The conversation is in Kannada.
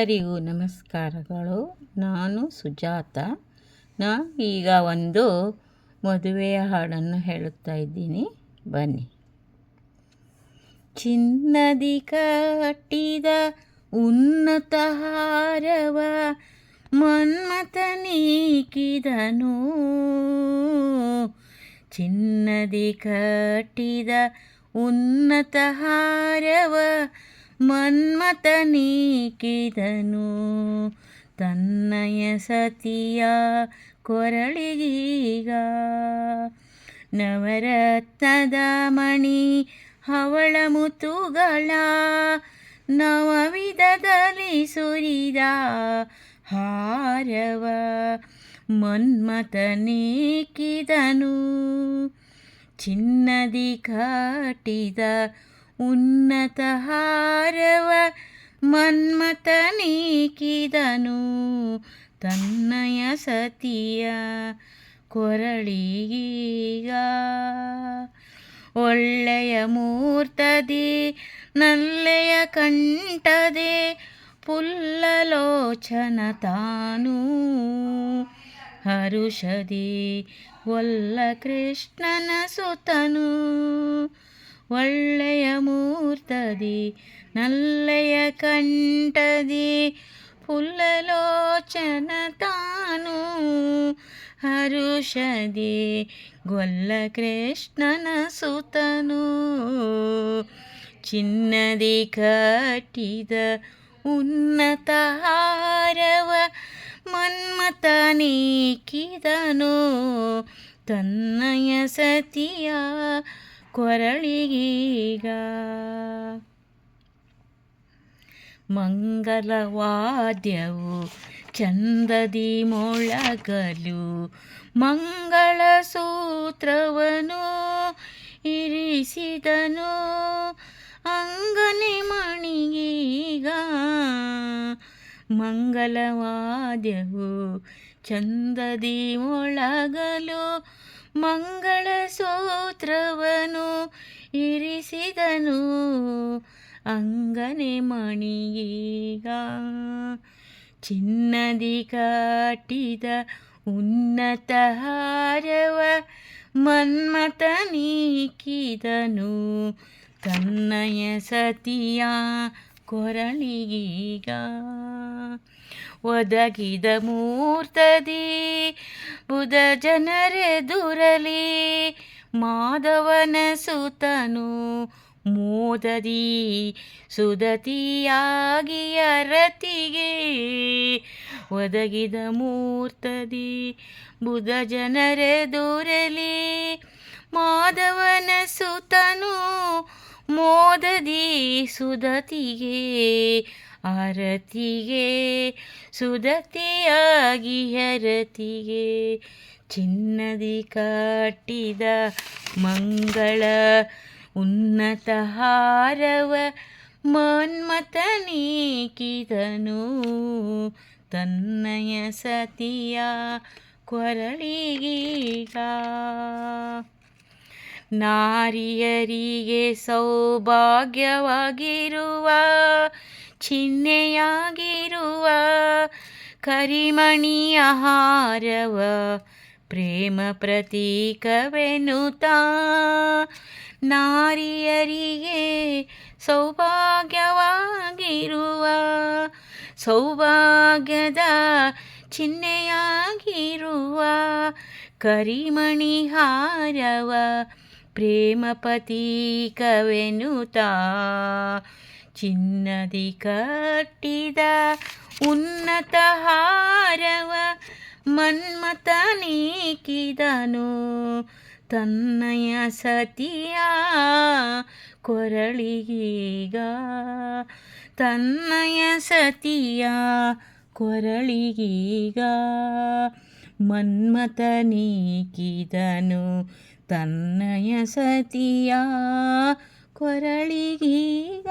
ಎಲ್ಲರಿಗೂ ನಮಸ್ಕಾರಗಳು. ನಾನು ಸುಜಾತ. ನಾ ಈಗ ಒಂದು ಮದುವೆಯ ಹಾಡನ್ನು ಹೇಳುತ್ತಾ ಇದ್ದೀನಿ. ಬನ್ನಿ. ಚಿನ್ನದಿ ಕಟ್ಟಿದ ಉನ್ನತ ಹಾರವ ಮನ್ಮತ ನೀಕಿದನು. ಚಿನ್ನದಿ ಕಟ್ಟಿದ ಉನ್ನತ ಹಾರವ ಮನ್ಮಥ ನೀಕಿದನು. ತನ್ನಯ ಸತಿಯ ಕೊರಳಿಗೀಗ ನವರತ್ನದ ಮಣಿ ಹವಳ ಮುತುಗಳ ನವವಿಧದಲ್ಲಿ ಸುರಿದ ಹಾರವ ಮನ್ಮಥನೀಕಿದನು ಚಿನ್ನದಿ ಕಟ್ಟಿದ ಉನ್ನತ ಹಾರವ ಮನ್ಮಥ ನೀಕಿದನು ತನ್ನಯ ಸತಿಯ ಕೊರಳಿಗೀಗ. ಒಳ್ಳೆಯ ಮೂರ್ತದಿ, ನಲ್ಲೆಯ ಕಂಠದೆ, ಪುಲ್ಲಲೋಚನ ತಾನು. ಹರುಷದಿ, ಒಲ್ಲ ಕೃಷ್ಣನ ಸುತನು. ಒಳ್ಳೆಯ ಮೂರ್ತದಿ, ನಲ್ಲೆಯ ಕಂಠದಿ, ಪುಲ್ಲಲೋಚನ ತಾನು ಹರುಷದಿ, ಗೊಲ್ಲ ಕೃಷ್ಣನ ಸುತನು ಚಿನ್ನದಿ ಕಟ್ಟಿದ ಉನ್ನತ ಹಾರವ ಮನ್ಮತ ನೀಕಿದನು ತನ್ನಯ ಸತಿಯ ಕೊರಳಿಗೀಗ ಮಂಗಲವಾದ್ಯವು ಚಂದದಿ ಮೊಳಗಲು ಮಂಗಳ ಸೂತ್ರವನು ಇರಿಸಿದನು. ಅಂಗನೆ ಮಣಿಗೀಗ ಮಂಗಲವಾದ್ಯವು ಚಂದದಿ ಮೊಳಗಲು ಮಂಗಳ ಸೂತ್ರವನು ಇರಿಸಿದನು. ಅಂಗನೆ ಮಣಿಗೀಗ ಚಿನ್ನದಿ ಕಾಟಿದ ಉನ್ನತ ಹಾರವ ನೀಕಿದನು. ತನ್ನಯ ಸತಿಯ ಕೊರಳಿಗೀಗ ಒದಗಿದ ಮೂರ್ತದಿ ಬುಧ ಜನರೆದುರಲಿ. ಮಾಧವನ ಸುತನು ಮೋದದಿ ಸುದತಿಯಾಗಿ ಅರತಿಗೆ ಒದಗಿದ ಮೂರ್ತದಿ ಬುಧ ಜನರೆದುರಲಿ ಮಾಧವನ ಸುತನು ಮೋದದಿ ಸುದತಿಗೆ ಆರತಿಗೆ ಸುದತಿಯಾಗಿ ಹರತಿಗೆ ಚಿನ್ನದಿ ಕಟ್ಟಿದ ಮಂಗಳ ಉನ್ನತ ಹಾರವ ಮನ್ಮತನೀಕಿದನು ತನ್ನಯ ಸತಿಯ ಕೊರಳಿಗೀಗ ನಾರಿಯರಿಗೆ ಸೌಭಾಗ್ಯವಾಗಿರುವ ಚಿಹ್ನೆಯಾಗಿರುವ ಕರಿಮಣಿಯ ಹಾರವ ಪ್ರೇಮ ಪ್ರತೀಕವೆನುತಾ ನಾರಿಯರಿಗೆ ಸೌಭಾಗ್ಯವಾಗಿರುವ ಸೌಭಾಗ್ಯದ ಚಿಹ್ನೆಯಾಗಿರುವ ಕರಿಮಣಿಹಾರವ ಪ್ರೇಮ ಪತೀಕವೆನುತಾ ಚಿನ್ನದಿ ಕಟ್ಟಿದ ಉನ್ನತ ಹಾರವ ನೀಕಿದನು. ತನ್ನಯ ಸತಿಯ ಕೊರಳಿಗೀಗ. ತನ್ನಯ ಸತಿಯ ಕೊರಳಿಗೀಗ. ಮನ್ಮತ ನೀಕಿದನು. ತನ್ನಯ ಸತಿಯ ಕೊರಳಿಗೀಗ.